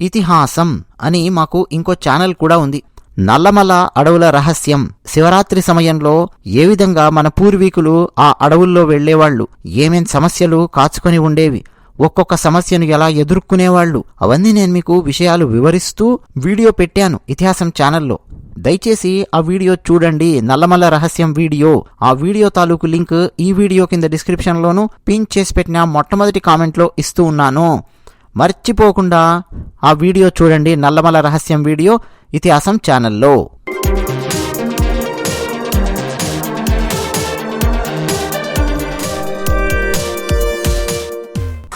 ఇతిహాసం అని మాకు ఇంకో ఛానల్ కూడా ఉంది. నల్లమల అడవుల రహస్యం శివరాత్రి సమయంలో ఏ విధంగా మన పూర్వీకులు ఆ అడవుల్లో వెళ్ళేవాళ్ళు ఏమేం సమస్యలు కాచుకొని ఉండేవి? ఒక్కొక్క సమస్యను ఎలా ఎదుర్కొనేవాళ్ళు అవన్నీ నేను మీకు విషయాలు వివరిస్తూ వీడియో పెట్టాను ఇతిహాసం ఛానల్లో. దయచేసి ఆ వీడియో చూడండి. నల్లమల్ల రహస్యం వీడియో. ఆ వీడియో తాలూకు లింక్ ఈ వీడియో కింద డిస్క్రిప్షన్లోను పిన్ చేసి పెట్టిన మొట్టమొదటి కామెంట్లో ఇస్తూ ఉన్నాను. మర్చిపోకుండా ఆ వీడియో చూడండి. నల్లమల రహస్యం వీడియో ఇతిహాసం ఛానల్లో.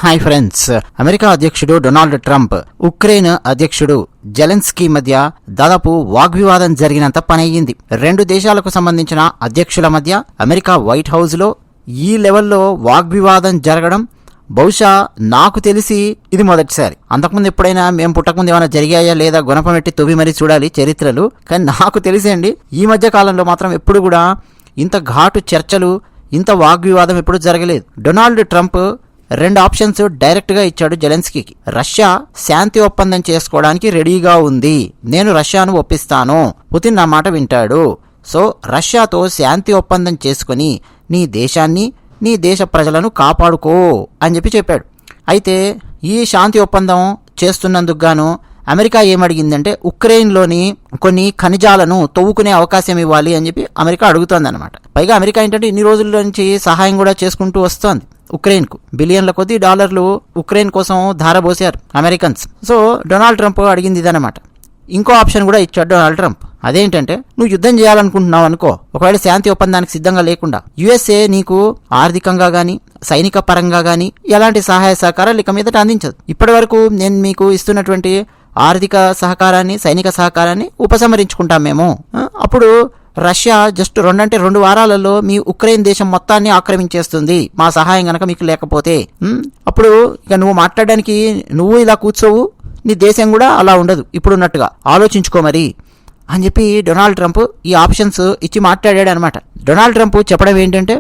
Hi friends. అమెరికా అధ్యక్షుడు డొనాల్డ్ ట్రంప్ ఉక్రెయిన్ అధ్యక్షుడు జెలెన్స్కీ మధ్య దాదాపు వాగ్వివాదం జరిగినంత పనయ్యింది. రెండు దేశాలకు సంబంధించిన అధ్యక్షుల మధ్య అమెరికా వైట్ హౌస్లో ఈ లెవెల్లో వాగ్వివాదం జరగడం బహుశా నాకు తెలిసి ఇది మొదటిసారి. అంతకుముందు ఎప్పుడైనా మేము పుట్టకముందు ఏమైనా జరిగాయా లేదా గుణపమెట్టి తొవి మరీ చూడాలి చరిత్రలు? కానీ నాకు తెలిసేయండి ఈ మధ్య కాలంలో మాత్రం ఎప్పుడు కూడా ఇంత ఘాటు చర్చలు ఇంత వాగ్వివాదం ఎప్పుడు జరగలేదు. డొనాల్డ్ ట్రంప్ రెండు ఆప్షన్స్ డైరెక్ట్గా ఇచ్చాడు జెలెన్స్కీకి. రష్యా శాంతి ఒప్పందం చేసుకోవడానికి రెడీగా ఉంది. నేను రష్యాను ఒప్పిస్తాను. పుతిన్ నా మాట వింటాడు. సో రష్యాతో శాంతి ఒప్పందం చేసుకుని నీ దేశాన్ని నీ దేశ ప్రజలను కాపాడుకో అని చెప్పి చెప్పాడు. అయితే ఈ శాంతి ఒప్పందం చేస్తున్నందుకు గాను అమెరికా ఏమడిగిందంటే ఉక్రెయిన్లోని కొన్ని ఖనిజాలను తవ్వుకునే అవకాశం ఇవ్వాలి అని చెప్పి అమెరికా అడుగుతోందనమాట పైగా అమెరికా ఏంటంటే ఇన్ని రోజుల నుంచి సహాయం కూడా చేసుకుంటూ వస్తోంది ఉక్రెయిన్కు. బిలియన్ల కొద్ది డాలర్లు ఉక్రెయిన్ కోసం ధారబోసారు అమెరికన్స్. సో డొనాల్డ్ ట్రంప్ అడిగింది ఇదనమాట ఇంకో ఆప్షన్ కూడా ఇచ్చాడు డొనాల్డ్ ట్రంప్. అదేంటంటే నువ్వు యుద్ధం చేయాలనుకుంటున్నావు అనుకో. ఒకవేళ శాంతి ఒప్పందానికి సిద్ధంగా లేకుండా యుఎస్ఏ నీకు ఆర్థికంగా కానీ సైనిక పరంగా కానీ ఎలాంటి సహాయ సహకారాలు ఇక మీదట అందించదు. ఇప్పటి వరకు నేను మీకు ఇస్తున్నటువంటి ఆర్థిక సహకారాన్ని సైనిక సహకారాన్ని ఉపసంహరించుకుంటాం మేము. అప్పుడు రష్యా జస్ట్ రెండంటే రెండు వారాలలో మీ ఉక్రెయిన్ దేశం మొత్తాన్ని ఆక్రమించేస్తుంది. మా సహాయం గనక మీకు లేకపోతే. అప్పుడు ఇక నువ్వు మాట్లాడడానికి నువ్వు ఇలా కూర్చోవు. నీ దేశం కూడా అలా ఉండదు ఇప్పుడున్నట్టుగా. ఆలోచించుకో మరి. అని చెప్పి డొనాల్డ్ ట్రంప్ ఈ ఆప్షన్స్ ఇచ్చి మాట్లాడాడు అనమాట డొనాల్డ్ ట్రంప్ చెప్పడం ఏంటంటే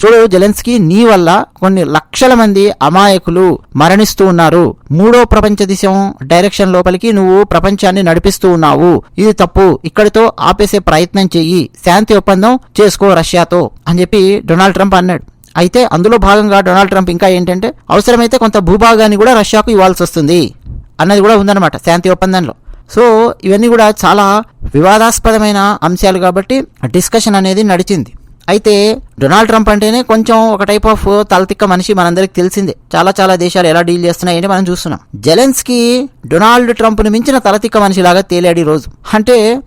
చూడు జెలెన్స్కీ నీ వల్ల కొన్ని లక్షల మంది అమాయకులు మరణిస్తూ ఉన్నారు. మూడో ప్రపంచ దిశం డైరెక్షన్ లోపలికి నువ్వు ప్రపంచాన్ని నడిపిస్తూ ఉన్నావు. ఇది తప్పు. ఇక్కడితో ఆపేసే ప్రయత్నం చెయ్యి. శాంతి ఒప్పందం చేసుకో రష్యాతో అని చెప్పి డొనాల్డ్ ట్రంప్ అన్నాడు. అయితే అందులో భాగంగా డొనాల్డ్ ట్రంప్ ఇంకా ఏంటంటే అవసరమైతే కొంత భూభాగాన్ని కూడా రష్యాకు ఇవ్వాల్సి వస్తుంది. అన్నది కూడా ఉందన్నమాట శాంతి ఒప్పందంలో. సో ఇవన్నీ కూడా చాలా వివాదాస్పదమైన అంశాలు కాబట్టి డిస్కషన్ అనేది నడిచింది. అయితే డొనాల్డ్ ట్రంప్ అంటేనే కొంచెం ఒక టైప్ ఆఫ్ తలతిక్క మనిషి మనందరికి తెలిసిందే. చాలా చాలా దేశాలు ఎలా డీల్ చేస్తున్నాయని మనం చూస్తున్నాం. జెలెన్స్కి డొనాల్డ్ ట్రంప్ను మించిన తలతిక్క మనిషిలాగా తేలాడు ఈ రోజు. అంటే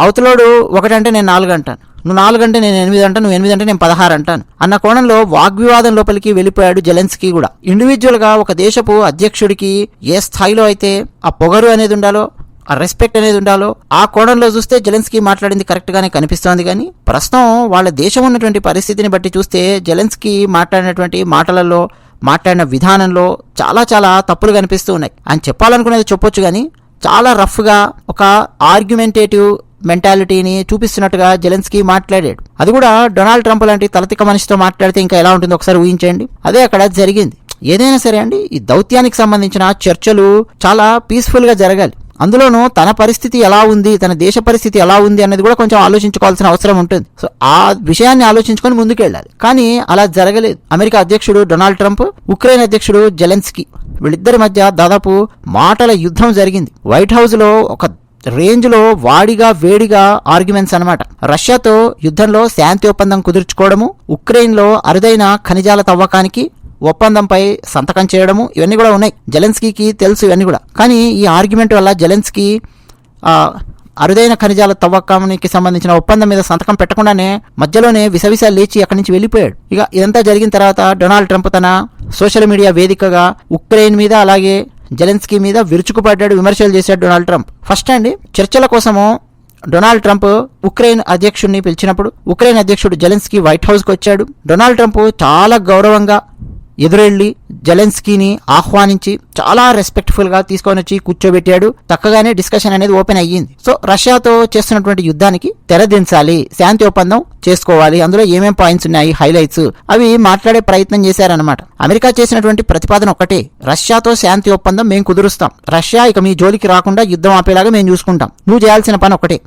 అవతలోడు ఒకటంటే నేను నాలుగు అంటాను నువ్వు నాలుగు అంటే నేను ఎనిమిది అంటాను నువ్వు ఎనిమిది అంటే నేను పదహారు అంటాను. అన్న కోణంలో వాగ్వివాదం లోపలికి వెళ్ళిపోయాడు జెలెన్స్కీ కూడా. ఇండివిజువల్గా ఒక దేశపు అధ్యక్షుడికి ఏ స్థాయిలో అయితే ఆ పొగరు అనేది ఉండాలో ఆ రెస్పెక్ట్ అనేది ఉండాలో ఆ కోణంలో చూస్తే జెలెన్స్కీ మాట్లాడింది కరెక్ట్గానే కనిపిస్తోంది కానీ ప్రస్తుతం వాళ్ళ దేశం ఉన్నటువంటి పరిస్థితిని బట్టి చూస్తే జెలెన్స్కీ మాట్లాడినటువంటి మాటలలో మాట్లాడిన విధానంలో చాలా చాలా తప్పులు కనిపిస్తూ ఉన్నాయి. ఆయన చెప్పాలనుకునేది చెప్పొచ్చు కానీ చాలా రఫ్గా ఒక ఆర్గ్యుమెంటేటివ్ మెంటాలిటీని చూపిస్తున్నట్టుగా జెలెన్స్కీ మాట్లాడాడు. అది కూడా డొనాల్డ్ ట్రంప్ లాంటి తలతిక మనిషితో మాట్లాడితే ఇంకా ఎలా ఉంటుందో ఒకసారి ఊహించండి. అదే అక్కడ జరిగింది. ఏదైనా సరే అండి ఈ దౌత్యానికి సంబంధించిన చర్చలు చాలా పీస్ఫుల్గా జరగాలి. అందులోనూ తన పరిస్థితి ఎలా ఉంది తన దేశ పరిస్థితి ఎలా ఉంది అనేది కూడా కొంచెం ఆలోచించుకోవాల్సిన అవసరం ఉంటుంది. సో ఆ విషయాన్ని ఆలోచించుకొని ముందుకెళ్ళాలి. కానీ అలా జరగలేదు. అమెరికా అధ్యక్షుడు డొనాల్డ్ ట్రంప్ ఉక్రెయిన్ అధ్యక్షుడు జెలెన్స్కీ వీళ్ళిద్దరి మధ్య దాదాపు మాటల యుద్ధం జరిగింది. వైట్ హౌస్లో ఒక రేంజ్లో వాడిగా వేడిగా ఆర్గ్యుమెంట్స్ అన్నమాట. రష్యాతో యుద్ధంలో శాంతి ఒప్పందం కుదుర్చుకోవడము ఉక్రెయిన్లో అరుదైన ఖనిజాల తవ్వకానికి ఒప్పందంపై సంతకం చేయడము ఇవన్నీ కూడా ఉన్నాయి. జలెన్స్కీకి తెలుసు ఇవన్నీ కూడా. కానీ ఈ ఆర్గ్యుమెంట్ వల్ల జలెన్స్కీ అరుదైన ఖనిజాల తవ్వకానికి సంబంధించిన ఒప్పందం మీద సంతకం పెట్టకుండానే మధ్యలోనే విసవిస లేచి అక్కడి నుంచి వెళ్ళిపోయాడు. ఇక ఇదంతా జరిగిన తర్వాత డొనాల్డ్ ట్రంప్ తన సోషల్ మీడియా వేదికగా ఉక్రెయిన్ మీద అలాగే జెలెన్స్కీ మీద విరుచుకుపడ్డాడు విమర్శలు చేశాడు డొనాల్డ్ ట్రంప్. ఫస్ట్ అండి చర్చల కోసము డొనాల్డ్ ట్రంప్ ఉక్రెయిన్ అధ్యక్షుడిని పిలిచినప్పుడు ఉక్రెయిన్ అధ్యక్షుడు జెలెన్స్కీ వైట్ హౌస్కి వచ్చాడు. డొనాల్డ్ ట్రంప్ చాలా గౌరవంగా ఎదురెళ్ళి జలెన్స్కీని ఆహ్వానించి చాలా రెస్పెక్ట్ఫుల్గా తీసుకొని వచ్చి కూర్చోబెట్టాడు. చక్కగానే డిస్కషన్ అనేది ఓపెన్ అయ్యింది. సో రష్యాతో చేస్తున్నటువంటి యుద్ధానికి తెరదించాలి శాంతి ఒప్పందం చేసుకోవాలి. అందులో ఏమేం పాయింట్స్ ఉన్నాయి? హైలైట్స్ అవి మాట్లాడే ప్రయత్నం చేశారనమాట అమెరికా చేసినటువంటి ప్రతిపాదన ఒకటే రష్యాతో శాంతి ఒప్పందం మేము కుదురుస్తాం. రష్యా ఇక మీ జోలికి రాకుండా యుద్ధం ఆపేలాగా మేము చూసుకుంటాం. నువ్వు చేయాల్సిన పని ఒకటే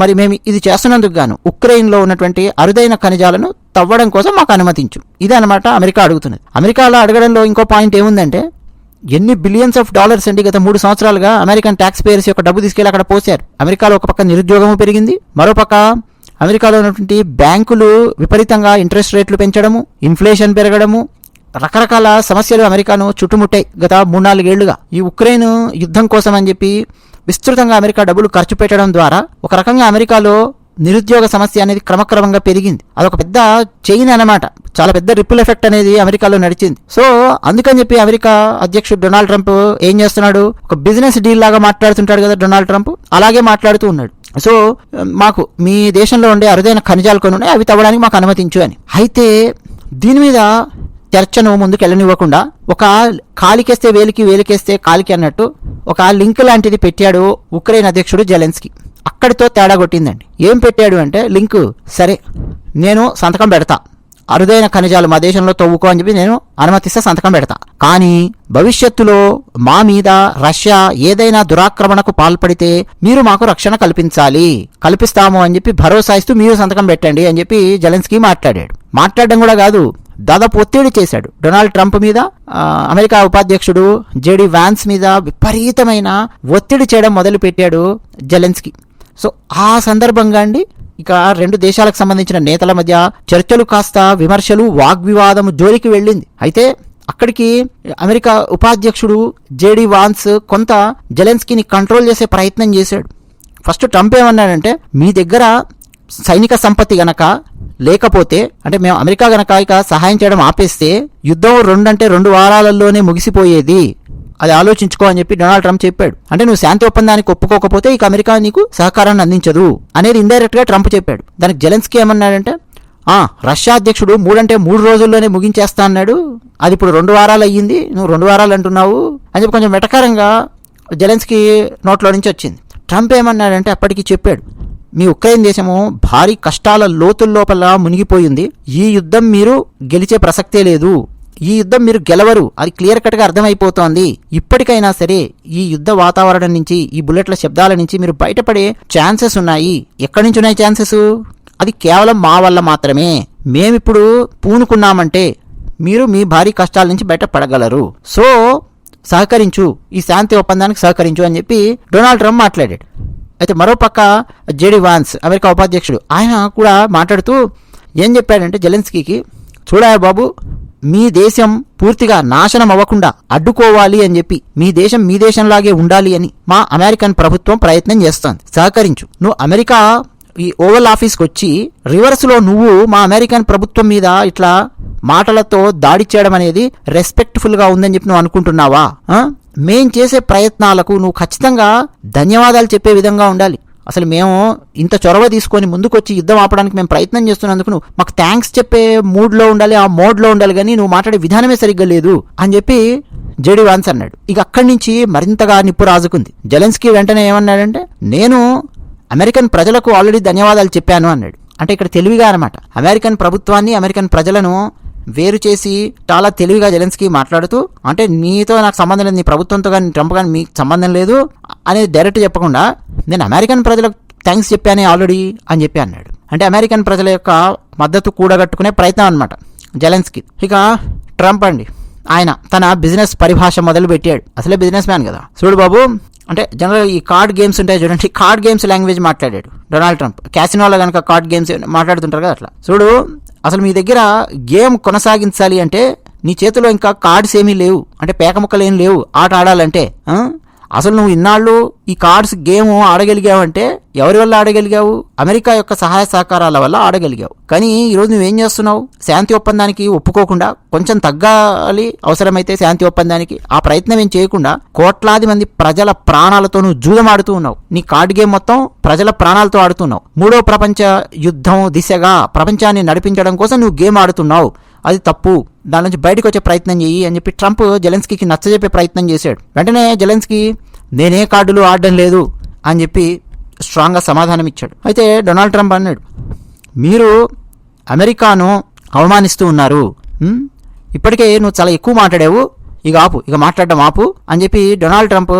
మరి మేము ఇది చేస్తున్నందుకు గాను ఉక్రెయిన్లో ఉన్నటువంటి అరుదైన ఖనిజాలను తవ్వడం కోసం మాకు అనుమతించు. ఇదే అనమాట అమెరికా అడుగుతున్నది. అమెరికాలో అడగడంలో ఇంకో పాయింట్ ఏముందంటే ఎన్ని బిలియన్స్ ఆఫ్ డాలర్స్ అండి గత మూడు సంవత్సరాలుగా అమెరికన్ ట్యాక్స్ పేయర్స్ యొక్క డబ్బు తీసుకెళ్ళి అక్కడ పోసారు. అమెరికాలో ఒక పక్క నిరుద్యోగము పెరిగింది మరోపక్క అమెరికాలో ఉన్నటువంటి బ్యాంకులు విపరీతంగా ఇంట్రెస్ట్ రేట్లు పెంచడము ఇన్ఫ్లేషన్ పెరగడము రకరకాల సమస్యలు అమెరికాను చుట్టుముట్టాయి గత మూడు నాలుగేళ్ళుగా ఈ ఉక్రెయిన్ యుద్ధం కోసం అని చెప్పి విస్తృతంగా అమెరికా డబ్బులు ఖర్చు పెట్టడం ద్వారా ఒక రకంగా అమెరికాలో నిరుద్యోగ సమస్య అనేది క్రమక్రమంగా పెరిగింది. అదొక పెద్ద చైన్ అన్నమాట. చాలా పెద్ద రిపుల్ ఎఫెక్ట్ అనేది అమెరికాలో నడిచింది. సో అందుకని చెప్పి అమెరికా అధ్యక్షుడు డొనాల్డ్ ట్రంప్ ఏం చేస్తున్నాడు? ఒక బిజినెస్ డీల్ లాగా మాట్లాడుతుంటాడు కదా డొనాల్డ్ ట్రంప్? అలాగే మాట్లాడుతూ ఉన్నాడు. సో మాకు మీ దేశంలో ఉండే అరుదైన ఖనిజాలు కొన్ని ఉన్నాయి అవి తవ్వడానికి మాకు అనుమతించు అని. అయితే దీని మీద చర్చను ముందుకు వెళ్ళనివ్వకుండా ఒక కాలికేస్తే వేలికి వేలికేస్తే కాలికి అన్నట్టు ఒక లింక్ లాంటిది పెట్టాడు ఉక్రెయిన్ అధ్యక్షుడు జెలెన్స్కి. అక్కడితో తేడా కొట్టిందండి. ఏం పెట్టాడు అంటే లింక్ సరే నేను సంతకం పెడతా. అరుదైన ఖనిజాలు మా దేశంలో తవ్వుకో అని చెప్పి నేను అనుమతిస్తే సంతకం పెడతా. కానీ భవిష్యత్తులో మా మీద రష్యా ఏదైనా దురాక్రమణకు పాల్పడితే మీరు మాకు రక్షణ కల్పించాలి కల్పిస్తాము అని చెప్పి భరోసా ఇస్తూ మీరు సంతకం పెట్టండి అని చెప్పి జలెన్స్కి మాట్లాడాడు. మాట్లాడడం కూడా కాదు దాదాపు ఒత్తిడి చేశాడు. డొనాల్డ్ ట్రంప్ మీద అమెరికా ఉపాధ్యక్షుడు జేడి వ్యాన్స్ మీద విపరీతమైన ఒత్తిడి చేయడం మొదలుపెట్టాడు జెలెన్స్కి. సో ఆ సందర్భంగా అండి ఇక రెండు దేశాలకు సంబంధించిన నేతల మధ్య చర్చలు కాస్త విమర్శలు వాగ్వివాదం జోలికి వెళ్ళింది. అయితే అక్కడికి అమెరికా ఉపాధ్యక్షుడు జేడి వాన్స్ కొంత జెలెన్స్కీని కంట్రోల్ చేసే ప్రయత్నం చేశాడు. ఫస్ట్ ట్రంప్ ఏమన్నాడంటే మీ దగ్గర సైనిక సంపత్తి గనక లేకపోతే అంటే మేము అమెరికా గనక ఇక సహాయం చేయడం ఆపేస్తే యుద్ధం రెండంటే రెండు వారాలలోనే ముగిసిపోయేది. అది ఆలోచించుకో అని చెప్పి డొనాల్డ్ ట్రంప్ చెప్పాడు. అంటే నువ్వు శాంతి ఒప్పందానికి ఒప్పుకోకపోతే ఇక అమెరికా నీకు సహకారాన్ని అందించదు అనేది ఇండైరెక్ట్గా ట్రంప్ చెప్పాడు. దానికి జెలెన్స్కీ ఏమన్నాడంటే ఆ రష్యా అధ్యక్షుడు మూడంటే మూడు రోజుల్లోనే ముగించేస్తా అన్నాడు. అది ఇప్పుడు రెండు వారాలు అయ్యింది నువ్వు రెండు వారాలు అంటున్నావు అని చెప్పి కొంచెం వెటకారంగా జెలెన్స్కీ నోట్లో నుంచి వచ్చింది. ట్రంప్ ఏమన్నాడంటే అప్పటికి చెప్పాడు మీ ఉక్రెయిన్ దేశము భారీ కష్టాల లోతుల్లోపల మునిగిపోయింది. ఈ యుద్ధం మీరు గెలిచే ప్రసక్తే లేదు. ఈ యుద్ధం మీరు గెలవరు. అది క్లియర్ కట్గా అర్థమైపోతోంది. ఇప్పటికైనా సరే ఈ యుద్ధ వాతావరణం నుంచి ఈ బుల్లెట్ల శబ్దాల నుంచి మీరు బయటపడే ఛాన్సెస్ ఉన్నాయి. ఎక్కడి నుంచి ఉన్నాయి ఛాన్సెస్? అది కేవలం మా వల్ల మాత్రమే. మేమిప్పుడు పూనుకున్నామంటే మీరు మీ భారీ కష్టాల నుంచి బయటపడగలరు. సో సహకరించు. ఈ శాంతి ఒప్పందానికి సహకరించు అని చెప్పి డొనాల్డ్ ట్రంప్ మాట్లాడాడు. అయితే మరోపక్క జేడి వాన్స్ అమెరికా ఉపాధ్యక్షుడు ఆయన కూడా మాట్లాడుతూ ఏం చెప్పాడంటే జెలెన్స్కీకి చూడా బాబు మీ దేశం పూర్తిగా నాశనం అవ్వకుండా అడ్డుకోవాలి అని చెప్పి మీ దేశం మీ దేశంలాగే ఉండాలి అని మా అమెరికన్ ప్రభుత్వం ప్రయత్నం చేస్తోంది. సహకరించు. నువ్వు అమెరికా ఈ ఓవల్ ఆఫీస్కి వచ్చి రివర్స్లో నువ్వు మా అమెరికన్ ప్రభుత్వం మీద ఇట్లా మాటలతో దాడి చేయడం అనేది రెస్పెక్ట్ఫుల్గా ఉందని చెప్పి నువ్వు అనుకుంటున్నావా? మేం చేసే ప్రయత్నాలకు నువ్వు ఖచ్చితంగా ధన్యవాదాలు చెప్పే విధంగా ఉండాలి. అసలు మేము ఇంత చొరవ తీసుకొని ముందుకొచ్చి యుద్ధం ఆపడానికి మేము ప్రయత్నం చేస్తున్నందుకు నువ్వు మాకు థ్యాంక్స్ చెప్పే మూడ్లో ఉండాలి ఆ మోడ్లో ఉండాలి కానీ నువ్వు మాట్లాడే విధానమే సరిగ్గా లేదు అని చెప్పి జేడి వాన్స్ అన్నాడు. ఇక అక్కడి నుంచి మరింతగా నిప్పు రాజుకుంది. జెలెన్స్కీ వెంటనే ఏమన్నాడంటే నేను అమెరికన్ ప్రజలకు ఆల్రెడీ ధన్యవాదాలు చెప్పాను అన్నాడు. అంటే ఇక్కడ తెలివిగా అనమాట అమెరికన్ ప్రభుత్వాన్ని అమెరికన్ ప్రజలను వేరు చేసి చాలా తెలివిగా జెలెన్స్కీ మాట్లాడుతూ అంటే నీతో నాకు సంబంధం లేదు నీ ప్రభుత్వంతో కానీ ట్రంప్ కానీ మీకు సంబంధం లేదు అనేది డైరెక్ట్ చెప్పకుండా నేను అమెరికన్ ప్రజలకు థ్యాంక్స్ చెప్పానే ఆల్రెడీ అని చెప్పి అన్నాడు. అంటే అమెరికన్ ప్రజల యొక్క మద్దతు కూడగట్టుకునే ప్రయత్నం అనమాట జెలెన్స్కీ. ఇక ట్రంప్ అండి ఆయన తన బిజినెస్ పరిభాష మొదలు పెట్టాడు. అసలే బిజినెస్ మ్యాన్ కదా. చూడు బాబు అంటే జనరల్ ఈ కార్డ్ గేమ్స్ ఉంటాయి చూడండి కార్డ్ గేమ్స్ లాంగ్వేజ్ మాట్లాడాడు డొనాల్డ్ ట్రంప్. క్యాసినోలో కనుక కార్డ్ గేమ్స్ మాట్లాడుతుంటారు కదా అట్లా. చూడు అసలు మీ దగ్గర గేమ్ కొనసాగించాలి అంటే నీ చేతిలో ఇంకా కార్డ్స్ ఏమీ లేవు. అంటే పేక ముక్కలు ఏం లేవు. ఆట ఆడాలంటే అసలు నువ్వు ఇన్నాళ్ళు ఈ కార్డ్స్ గేమ్ ఆడగలిగావంటే ఎవరి వల్ల ఆడగలిగావు? అమెరికా యొక్క సహాయ సహకారాల వల్ల ఆడగలిగావు. కానీ ఈరోజు నువ్వేం చేస్తున్నావు? శాంతి ఒప్పందానికి ఒప్పుకోకుండా కొంచెం తగ్గాలి అవసరమైతే శాంతి ఒప్పందానికి. ఆ ప్రయత్నం ఏం చేయకుండా కోట్లాది మంది ప్రజల ప్రాణాలతో నువ్వు జూదమాడుతూ ఉన్నావు. నీ కార్డ్ గేమ్ మొత్తం ప్రజల ప్రాణాలతో ఆడుతున్నావు. మూడో ప్రపంచ యుద్ధం దిశగా ప్రపంచాన్ని నడిపించడం కోసం నువ్వు గేమ్ ఆడుతున్నావు. అది తప్పు. దాని నుంచి బయటకు వచ్చే ప్రయత్నం చేయి అని చెప్పి ట్రంప్ జెలెన్స్కీకి నచ్చజెప్పే ప్రయత్నం చేశాడు. వెంటనే జెలెన్స్కీ నేనే కార్డులు ఆడడం లేదు అని చెప్పి స్ట్రాంగ్గా సమాధానం ఇచ్చాడు. అయితే డొనాల్డ్ ట్రంప్ అన్నాడు మీరు అమెరికాను అవమానిస్తూ ఉన్నారు. ఇప్పటికే నువ్వు చాలా ఎక్కువ మాట్లాడావు. ఇక ఆపు ఇక మాట్లాడడం ఆపు అని చెప్పి డొనాల్డ్ ట్రంప్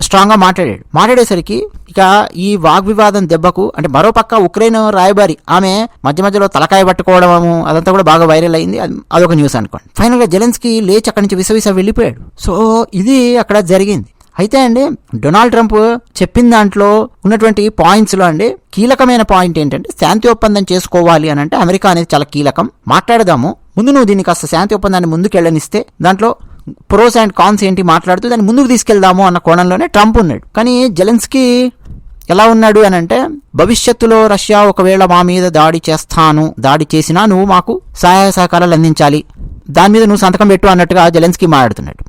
స్ట్రాంగ్గా మాట్లాడాడు. మాట్లాడేసరికి ఇక ఈ వాగ్వివాదం దెబ్బకు అంటే మరోపక్క ఉక్రెయిన్ రాయబారి ఆమె మధ్య మధ్యలో తలకాయ పట్టుకోవడము అదంతా కూడా బాగా వైరల్ అయింది. అది- అదొక న్యూస్ అనుకోండి. ఫైనల్గా జెలెన్స్కి లేచి అక్కడి నుంచి విసవిస వెళ్ళిపోయాడు. సో ఇది అక్కడ జరిగింది. అయితే అండి డొనాల్డ్ ట్రంప్ చెప్పిన దాంట్లో ఉన్నటువంటి పాయింట్స్లో అండి కీలకమైన పాయింట్ ఏంటంటే శాంతి ఒప్పందం చేసుకోవాలి అని అంటే అమెరికా అనేది చాలా కీలకం. మాట్లాడదాము. ముందు నువ్వు దీన్ని కాస్త శాంతి ఒప్పందాన్ని ముందుకు వెళ్ళనిస్తే దాంట్లో ప్రోస్ అండ్ కాన్స్ ఏంటి మాట్లాడుతూ దాన్ని ముందుకు తీసుకెళ్దాము అన్న కోణంలోనే ట్రంప్ ఉన్నాడు. కానీ జెలెన్స్కీ ఎలా ఉన్నాడు అని అంటే భవిష్యత్తులో రష్యా ఒకవేళ మా మీద దాడి చేస్తాను దాడి చేసినా నువ్వు మాకు సహాయ సహకారాలు అందించాలి. దాని మీద నువ్వు సంతకం పెట్టు అన్నట్టుగా జెలెన్స్కీ మాట్లాడుతున్నాడు.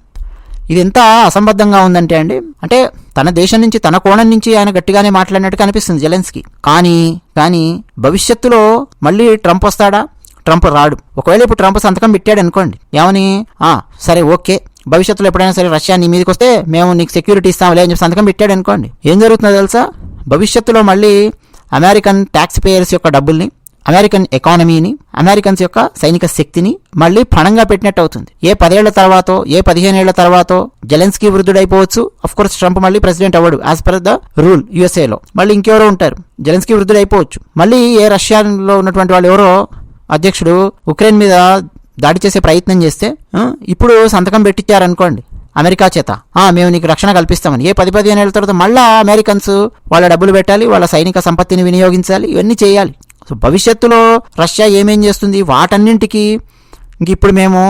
ఇది ఎంత అసంబద్ధంగా ఉందంటే అండి అంటే తన దేశం నుంచి తన కోణం నుంచి ఆయన గట్టిగానే మాట్లాడినట్టు కనిపిస్తుంది జెలెన్స్కి. కానీ కానీ భవిష్యత్తులో మళ్ళీ ట్రంప్ వస్తాడా? ట్రంప్ రాడు. ఒకవేళ ఇప్పుడు ట్రంప్ సంతకం పెట్టాడు అనుకోండి. ఏమని? ఆ సరే ఓకే. భవిష్యత్తులో ఎప్పుడైనా సరే రష్యా నీ మీదకి వస్తే మేము నీకు సెక్యూరిటీ ఇస్తాంలే అని చెప్పి సంతకం పెట్టాడు అనుకోండి. ఏం జరుగుతుందో తెలుసా? భవిష్యత్తులో మళ్ళీ అమెరికన్ ట్యాక్స్ పేయర్స్ యొక్క డబ్బుల్ని అమెరికన్ ఎకానమీని అమెరికన్స్ యొక్క సైనిక శక్తిని మళ్ళీ పణంగా పెట్టినట్టు అవుతుంది. ఏ పదేళ్ళ తర్వాతో ఏ పదిహేనేళ్ళ తర్వాతో జెలెన్స్కీ వృద్ధుడైపోవచ్చు. అఫ్ కోర్స్ ట్రంప్ మళ్ళీ ప్రెసిడెంట్ అవ్వడు యాజ్ పర్ ద రూల్ యుఎస్ఏలో మళ్ళీ ఇంకెవరో ఉంటారు జెలెన్స్కీ వృద్ధుడైపోవచ్చు. మళ్ళీ ఏ రష్యాలో ఉన్నటువంటి వాళ్ళు ఎవరో అధ్యక్షుడు ఉక్రెయిన్ మీద దాడి చేసే ప్రయత్నం చేస్తే ఇప్పుడు సంతకం పెట్టించారనుకోండి అమెరికా చేత. ఆ మేము నీకు రక్షణ కల్పిస్తామని. ఏ పది పదిహేను ఏళ్ళ తర్వాత మళ్ళా అమెరికన్స్ వాళ్ళ డబ్బులు పెట్టాలి వాళ్ళ సైనిక సంపత్తిని వినియోగించాలి ఇవన్నీ చేయాలి. సో భవిష్యత్తులో రష్యా ఏమేం చేస్తుంది వాటన్నింటికి ఇంక ఇప్పుడు మేము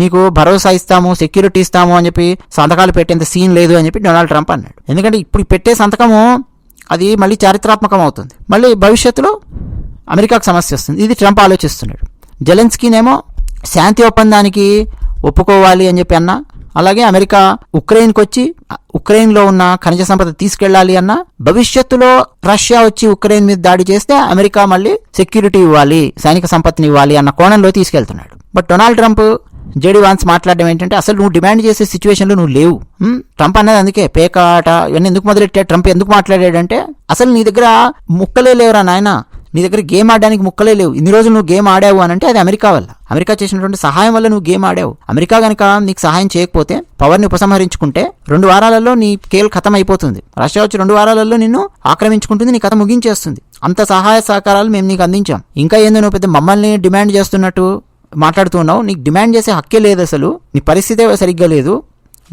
నీకు భరోసా ఇస్తాము సెక్యూరిటీ ఇస్తాము అని చెప్పి సంతకాలు పెట్టేంత సీన్ లేదు అని చెప్పి డొనాల్డ్ ట్రంప్ అన్నాడు. ఎందుకంటే ఇప్పుడు పెట్టే సంతకము అది మళ్ళీ చారిత్రాత్మకం అవుతుంది మళ్ళీ భవిష్యత్తులో అమెరికాకు సమస్య వస్తుంది. ఇది ట్రంప్ ఆలోచిస్తున్నాడు. జెలెన్స్కీనేమో శాంతి ఒప్పందానికి ఒప్పుకోవాలి అని చెప్పి అన్నా అలాగే అమెరికా ఉక్రెయిన్కి వచ్చి ఉక్రెయిన్లో ఉన్న ఖనిజ సంపద తీసుకెళ్ళాలి అన్నా భవిష్యత్తులో రష్యా వచ్చి ఉక్రెయిన్ మీద దాడి చేస్తే అమెరికా మళ్ళీ సెక్యూరిటీ ఇవ్వాలి సైనిక సంపత్తిని ఇవ్వాలి అన్న కోణంలో తీసుకెళ్తున్నాడు. But Donald Trump JD Vance మాట్లాడడం ఏంటంటే అసలు నువ్వు డిమాండ్ చేసే సిచ్యువేషన్లో నువ్వు లేవు. ట్రంప్ అన్నది అందుకే పేకాట ఇవన్నీ ఎందుకు మొదలెట్టాడు ట్రంప్ ఎందుకు మాట్లాడాడంటే అసలు నీ దగ్గర ముక్కలే లేవురా నాయన. నీ దగ్గర గేమ్ ఆడడానికి ముక్కలే లేవు. ఇన్ని రోజులు నువ్వు గేమ్ ఆడావు అని అంటే అది అమెరికా వల్ల. అమెరికా చేసినటువంటి సహాయం వల్ల నువ్వు గేమ్ ఆడావు. అమెరికా గనక నీకు సహాయం చేయకపోతే పవర్ని ఉపసంహరించుకుంటే రెండు వారాలలో నీ కేల్ ఖతం అయిపోతుంది రష్యా వచ్చి రెండు వారాలలో నిన్ను ఆక్రమించుకుంటుంది నీ కథ ముగించేస్తుంది. అంత సహాయ సహకారాలు మేము నీకు అందించాం. ఇంకా ఏందో నువ్వు పెద్ద మమ్మల్ని డిమాండ్ చేస్తున్నట్టు మాట్లాడుతున్నావు నీకు డిమాండ్ చేసే హక్కే లేదు అసలు. నీ పరిస్థితే సరిగ్గా లేదు.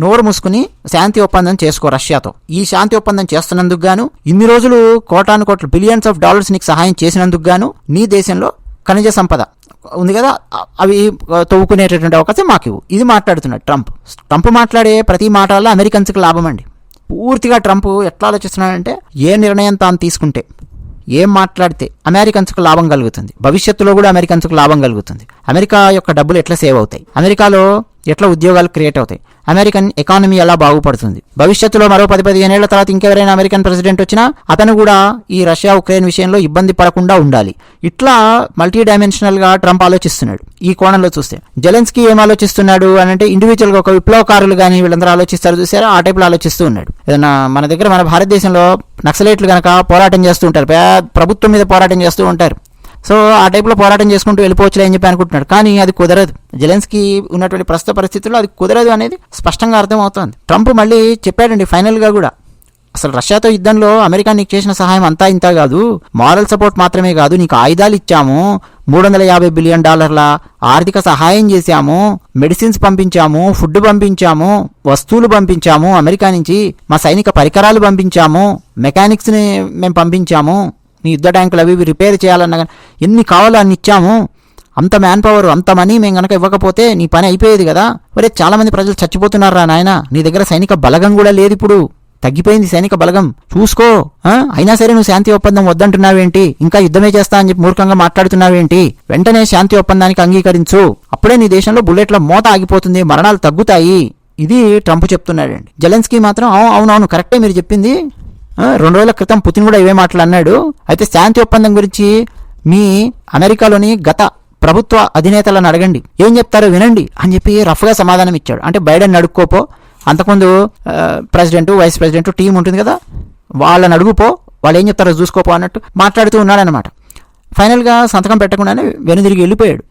నోరు మూసుకుని శాంతి ఒప్పందం చేసుకో రష్యాతో. ఈ శాంతి ఒప్పందం చేస్తున్నందుకు గాను ఇన్ని రోజులు కోటాను కోట్ల బిలియన్స్ ఆఫ్ డాలర్స్ నీకు సహాయం చేసినందుకు గాను నీ దేశంలో ఖనిజ సంపద ఉంది కదా అవి తవ్వుకునేటటువంటి అవకాశం మాకు ఇవ్వు ఇది మాట్లాడుతున్నాడు ట్రంప్. ట్రంప్ మాట్లాడే ప్రతి మాట వల్ల అమెరికన్స్కి లాభం అండి. పూర్తిగా ట్రంప్ ఎట్లా ఆలోచిస్తున్నాడంటే ఏ నిర్ణయం తాను తీసుకుంటే ఏం మాట్లాడితే అమెరికన్స్కు లాభం కలుగుతుంది. భవిష్యత్తులో కూడా అమెరికన్స్కు లాభం కలుగుతుంది. అమెరికా యొక్క డబ్బులు ఎట్లా సేవ్ అవుతాయి? అమెరికాలో ఎట్లా ఉద్యోగాలు క్రియేట్ అవుతాయి? అమెరికన్ ఎకానమీ ఎలా బాగుపడుతుంది? భవిష్యత్తులో మరో పది పదిహేను ఏళ్ళ తర్వాత ఇంకెవరైనా అమెరికన్ ప్రెసిడెంట్ వచ్చినా అతను కూడా ఈ రష్యా ఉక్రెయిన్ విషయంలో ఇబ్బంది పడకుండా ఉండాలి. ఇట్లా మల్టీ డైమెన్షనల్గా ట్రంప్ ఆలోచిస్తున్నాడు. ఈ కోణంలో చూస్తే. జెలెన్స్కీ ఏం ఆలోచిస్తున్నాడు అని అంటే ఇండివిజువల్గా ఒక విప్లవకారులు కానీ వీళ్ళందరూ ఆలోచిస్తారు చూసారా? ఆ టైప్లో ఆలోచిస్తూ ఉన్నాడు. ఏదైనా మన దగ్గర మన భారతదేశంలో నక్సలైట్లు కనుక పోరాటం చేస్తూ ఉంటారు. ప్రభుత్వం మీద పోరాటం చేస్తూ ఉంటారు. సో ఆ టైప్లో పోరాటం చేసుకుంటూ వెళ్ళిపోవచ్చులే అని చెప్పి అనుకుంటున్నాడు. కానీ అది కుదరదు. జెలెన్స్కి ఉన్నటువంటి ప్రస్తుత పరిస్థితుల్లో అది కుదరదు అనేది స్పష్టంగా అర్థమవుతోంది. ట్రంప్ మళ్ళీ చెప్పాడండి ఫైనల్గా కూడా. అసలు రష్యాతో యుద్ధంలో అమెరికా నీకు చేసిన సహాయం అంతా ఇంత కాదు. మారల్ సపోర్ట్ మాత్రమే కాదు నీకు ఆయుధాలు ఇచ్చాము. మూడు వందల యాభై బిలియన్ డాలర్ల ఆర్థిక సహాయం చేశాము. మెడిసిన్స్ పంపించాము ఫుడ్ పంపించాము వస్తువులు పంపించాము. అమెరికా నుంచి మా సైనిక పరికరాలు పంపించాము. మెకానిక్స్ని మేము పంపించాము. నీ యుద్ధ ట్యాంకులు అవి రిపేర్ చేయాలన్నా కానీ ఎన్ని కావాలో అన్ని ఇచ్చాము. అంత మ్యాన్ పవర్ అంత మనీ మేము కనుక ఇవ్వకపోతే నీ పని అయిపోయేది కదా. మరి చాలామంది ప్రజలు చచ్చిపోతున్నారా నాయన. నీ దగ్గర సైనిక బలగం కూడా లేదు ఇప్పుడు. తగ్గిపోయింది సైనిక బలగం. చూసుకో అయినా సరే నువ్వు శాంతి ఒప్పందం వద్దంటున్నావేంటి? ఇంకా యుద్ధమే చేస్తా అని చెప్పి మూర్ఖంగా మాట్లాడుతున్నావేంటి? వెంటనే శాంతి ఒప్పందానికి అంగీకరించు. అప్పుడే నీ దేశంలో బుల్లెట్ల మోత ఆగిపోతుంది మరణాలు తగ్గుతాయి. ఇది ట్రంప్ చెప్తున్నాడండి. జలెన్స్కీ మాత్రం అవునవును కరెక్టే మీరు చెప్పింది. రెండు రోజుల క్రితం పుతిన్ కూడా ఇవే మాటలు అన్నాడు. అయితే శాంతి ఒప్పందం గురించి మీ అమెరికాలోని గత ప్రభుత్వ అధినేతలను అడగండి. ఏం చెప్తారో వినండి అని చెప్పి రఫ్గా సమాధానం ఇచ్చాడు. అంటే బైడెన్ అడుక్కోపో అంతకుముందు ప్రెసిడెంట్ వైస్ ప్రెసిడెంట్ టీం ఉంటుంది కదా వాళ్ళని అడుగుపో వాళ్ళు ఏం చెప్తారో చూసుకోపో అన్నట్టు మాట్లాడుతూ ఉన్నాడనమాట ఫైనల్గా సంతకం పెట్టకుండానే వెనుదిరిగి వెళ్ళిపోయాడు.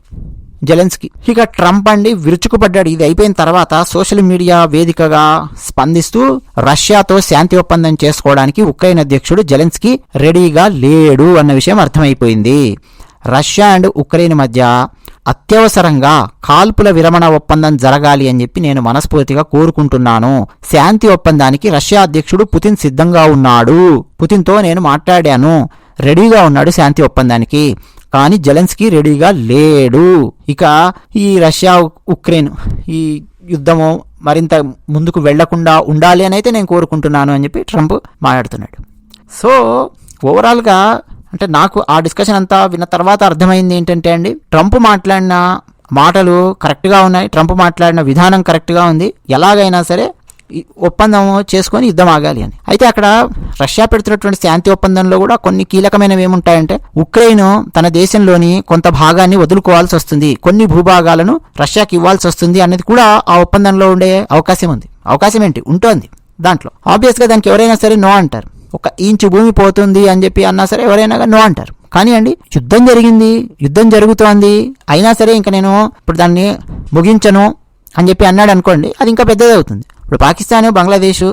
జెలెన్స్కి. ఇక ట్రంప్ అండి విరుచుకుపడ్డాడు. ఇది అయిపోయిన తర్వాత సోషల్ మీడియా వేదికగా స్పందిస్తూ రష్యాతో శాంతి ఒప్పందం చేసుకోవడానికి ఉక్రెయిన్ అధ్యక్షుడు జెలెన్స్కీ రెడీగా లేడు అన్న విషయం అర్థమైపోయింది. రష్యా అండ్ ఉక్రెయిన్ మధ్య అత్యవసరంగా కాల్పుల విరమణ ఒప్పందం జరగాలి అని చెప్పి నేను మనస్ఫూర్తిగా కోరుకుంటున్నాను. శాంతి ఒప్పందానికి రష్యా అధ్యక్షుడు పుతిన్ సిద్ధంగా ఉన్నాడు. పుతిన్తో నేను మాట్లాడాను. రెడీగా ఉన్నాడు శాంతి ఒప్పందానికి. కానీ జెలెన్స్కీ రెడీగా లేడు. ఇక ఈ రష్యా ఉక్రెయిన్ ఈ యుద్ధము మరింత ముందుకు వెళ్ళకుండా ఉండాలి అని అయితే నేను కోరుకుంటున్నాను అని చెప్పి ట్రంప్ మాట్లాడుతున్నాడు. సో ఓవరాల్గా అంటే నాకు ఆ డిస్కషన్ అంతా విన్న తర్వాత అర్థమైంది ఏంటంటే అండి ట్రంప్ మాట్లాడిన మాటలు కరెక్ట్గా ఉన్నాయి ట్రంప్ మాట్లాడిన విధానం కరెక్ట్గా ఉంది. ఎలాగైనా సరే ఒప్పందం చేసుకొని యుద్ధం ఆగాలి అని. అయితే అక్కడ రష్యా పెడుతున్నటువంటి శాంతి ఒప్పందంలో కూడా కొన్ని కీలకమైనవి ఏముంటాయంటే ఉక్రెయిన్ తన దేశంలోని కొంత భాగాన్ని వదులుకోవాల్సి వస్తుంది. కొన్ని భూభాగాలను రష్యాకి ఇవ్వాల్సి వస్తుంది అనేది కూడా ఆ ఒప్పందంలో ఉండే అవకాశం ఉంది. అవకాశం ఏంటి? ఉంటుంది దాంట్లో. ఆబ్వియస్గా దానికి ఎవరైనా సరే నో అంటారు. ఒక ఇంచు భూమి పోతుంది అని చెప్పి అన్నా సరే ఎవరైనా నో అంటారు. కానీ అండి యుద్ధం జరిగింది యుద్ధం జరుగుతోంది అయినా సరే ఇంకా నేను ఇప్పుడు దాన్ని ముగించను అని చెప్పి అన్నాడు అనుకోండి అది ఇంకా పెద్దది అవుతుంది ఇప్పుడు Pakistan Bangladesh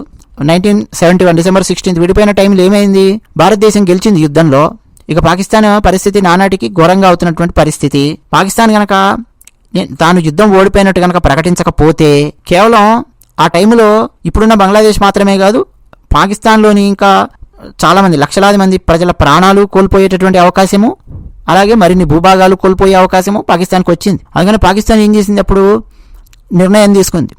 nineteen seventy one December sixteenth విడిపోయిన టైంలో ఏమైంది? భారతదేశం గెలిచింది యుద్ధంలో. ఇక పాకిస్తాన్ పరిస్థితి నానాటికి ఘోరంగా అవుతున్నటువంటి పరిస్థితి. పాకిస్తాన్ గనక తాను యుద్ధం ఓడిపోయినట్టు కనుక ప్రకటించకపోతే కేవలం ఆ టైంలో ఇప్పుడున్న బంగ్లాదేశ్ మాత్రమే కాదు పాకిస్తాన్లోని ఇంకా చాలామంది లక్షలాది మంది ప్రజల ప్రాణాలు కోల్పోయేటటువంటి అవకాశము అలాగే మరిన్ని భూభాగాలు కోల్పోయే అవకాశము పాకిస్తాన్కి వచ్చింది. అందుకని పాకిస్తాన్ ఏం చేసింది అప్పుడు? నిర్ణయం తీసుకుంది.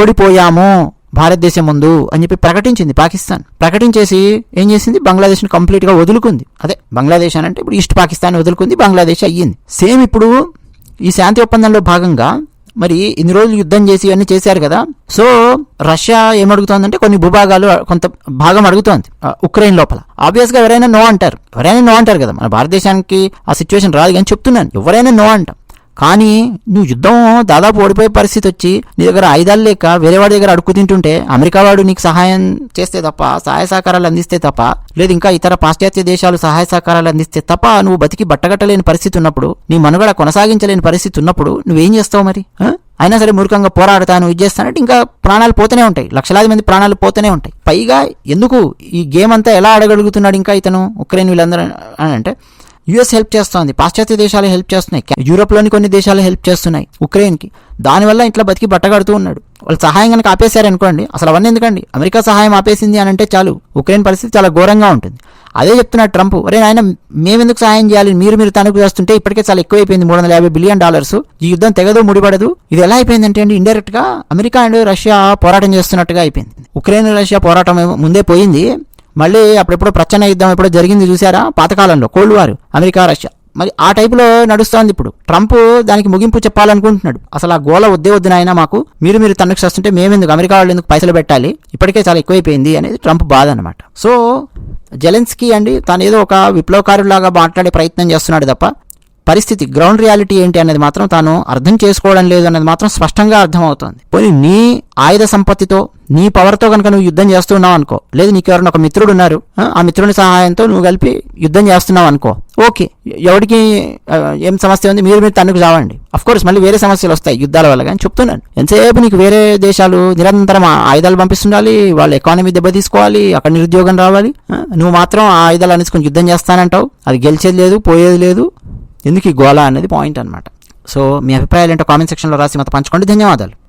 ఓడిపోయాము భారతదేశం ముందు అని చెప్పి ప్రకటించింది పాకిస్తాన్. ప్రకటించేసి ఏం చేసింది? బంగ్లాదేశ్ని కంప్లీట్గా వదులుకుంది. అదే బంగ్లాదేశ్ అని అంటే ఇప్పుడు ఈస్ట్ పాకిస్తాన్ వదులుకుంది బంగ్లాదేశ్ అయ్యింది. సేమ్ ఇప్పుడు ఈ శాంతి ఒప్పందంలో భాగంగా మరి ఇన్ని రోజులు యుద్ధం చేసి ఇవన్నీ చేశారు కదా. సో రష్యా ఏమడుగుతోందంటే కొన్ని భూభాగాలు కొంత భాగం అడుగుతోంది ఉక్రెయిన్ లోపల. ఆబ్వియస్గా ఎవరైనా నో అంటారు. ఎవరైనా నో అంటారు కదా. మన భారతదేశానికి ఆ సిచ్యువేషన్ రాదు కానీ చెప్తున్నాను. ఎవరైనా నో అంటాం. కానీ నువ్వు యుద్ధం దాదాపు ఓడిపోయే పరిస్థితి వచ్చి నీ దగ్గర ఆయుధాలు లేక వేరే వాడి దగ్గర అడుక్కు తింటుంటే అమెరికా వాడు నీకు సహాయం చేస్తే తప్ప సహాయ సహకారాలు అందిస్తే తప్ప లేదు ఇంకా ఇతర పాశ్చాత్య దేశాలు సహాయ సహకారాలు అందిస్తే తప్ప నువ్వు బతికి బట్టగట్టలేని పరిస్థితి ఉన్నప్పుడు నీ మనుగడ కొనసాగించలేని పరిస్థితి ఉన్నప్పుడు నువ్వేం చేస్తావు మరి? అయినా సరే మూర్ఖంగా పోరాడతాను ఇది చేస్తానంటే ఇంకా ప్రాణాలు పోతూనే ఉంటాయి. లక్షలాది మంది ప్రాణాలు పోతూనే ఉంటాయి. పైగా ఎందుకు ఈ గేమ్ అంతా ఎలా ఆడగలుగుతున్నాడు ఇంకా ఇతను? ఉక్రెయిన్ వీళ్ళందరూ అని అంటే యుఎస్ హెల్ప్ చేస్తోంది. పాశ్చాత్య దేశాలు హెల్ప్ చేస్తున్నాయి. కా- యూరోప్లోని కొన్ని దేశాలు హెల్ప్ చేస్తున్నాయి. ఉక్రెయిన్కి. దానివల్ల ఇట్లా బతికి బట్టగడుతూ ఉన్నాడు. వాళ్ళు సహాయం కనుక ఆపేశారనుకోండి అసలు అవన్నీ ఎందుకండి? అమెరికా సహాయం ఆపేసింది అని అంటే చాలు. ఉక్రెయిన్ పరిస్థితి చాలా ఘోరంగా ఉంటుంది. అదే చెప్తున్నాడు ట్రంప్. అరే ఆయన మేమెందుకు సహాయం చేయాలి? మీరు మీరు తనకు చేస్తుంటే ఇప్పటికే చాలా ఎక్కువైపోయింది. మూడు వందల యాభై బిలియన్ డాలర్స్. ఈ యుద్ధం తెగదు ముడిపడదు. ఇది ఎలా అయిపోయిందంటే అండి ఇండైరెక్ట్గా అమెరికా అండ్ రష్యా పోరాటం చేస్తున్నట్టుగా అయిపోయింది. ఉక్రెయిన్ రష్యా పోరాటం ముందే పోయింది. మళ్ళీ అప్పుడెప్పుడో ప్రచన్న యుద్ధం ఎప్పుడో జరిగింది చూసారా? పాతకాలంలో కోల్డ్ వారు అమెరికా రష్యా మరి ఆ టైపులో నడుస్తోంది ఇప్పుడు. ట్రంప్ దానికి ముగింపు చెప్పాలనుకుంటున్నాడు. అసలు ఆ గోల వద్దే వద్దు నాయన మాకు. మీరు మీరు తన్నుకు చేస్తుంటే మేమెందుకు? అమెరికా వాళ్ళు ఎందుకు పైసలు పెట్టాలి? ఇప్పటికే చాలా ఎక్కువైపోయింది అనేది ట్రంప్ బాధ అనమాట సో జెలెన్స్కీ అండి తాను ఏదో ఒక విప్లవకారులాగా మాట్లాడే ప్రయత్నం చేస్తున్నాడు తప్ప పరిస్థితి గ్రౌండ్ రియాలిటీ ఏంటి అనేది మాత్రం తాను అర్థం చేసుకోవడం లేదు అనేది మాత్రం స్పష్టంగా అర్థమవుతోంది. పోనీ నీ ఆయుధ సంపత్తితో నీ పవర్తో కనుక నువ్వు యుద్ధం చేస్తున్నావు అనుకో లేదు నీకు ఎవరైనా ఒక మిత్రుడు ఉన్నారు ఆ, మిత్రుని సహాయంతో నువ్వు కలిపి యుద్ధం చేస్తున్నావు అనుకో ఓకే ఎవరికి ఏం సమస్య ఉంది మీరు మీరు తన్నుకు చావండి. కోర్స్ మళ్ళీ వేరే సమస్యలు వస్తాయి యుద్ధాల వల్ల కానీ చెప్తున్నాను. ఎంతసేపు నీకు వేరే దేశాలు నిరంతరం ఆయుధాలు పంపిస్తుండాలి వాళ్ళ ఎకానమీ దెబ్బ తీసుకోవాలి అక్కడ నిరుద్యోగం రావాలి నువ్వు మాత్రం ఆ ఆయుధాలు అనేసుకుని యుద్ధం చేస్తానంటావు అది గెలిచేది లేదు పోయేది లేదు ఎందుకు ఈ గోళ అనేది పాయింట్ అనమాట సో మీ అభిప్రాయాలు ఏంటో కామెంట్ సెక్షన్లో రాసి మాతో పంచుకోండి. ధన్యవాదాలు.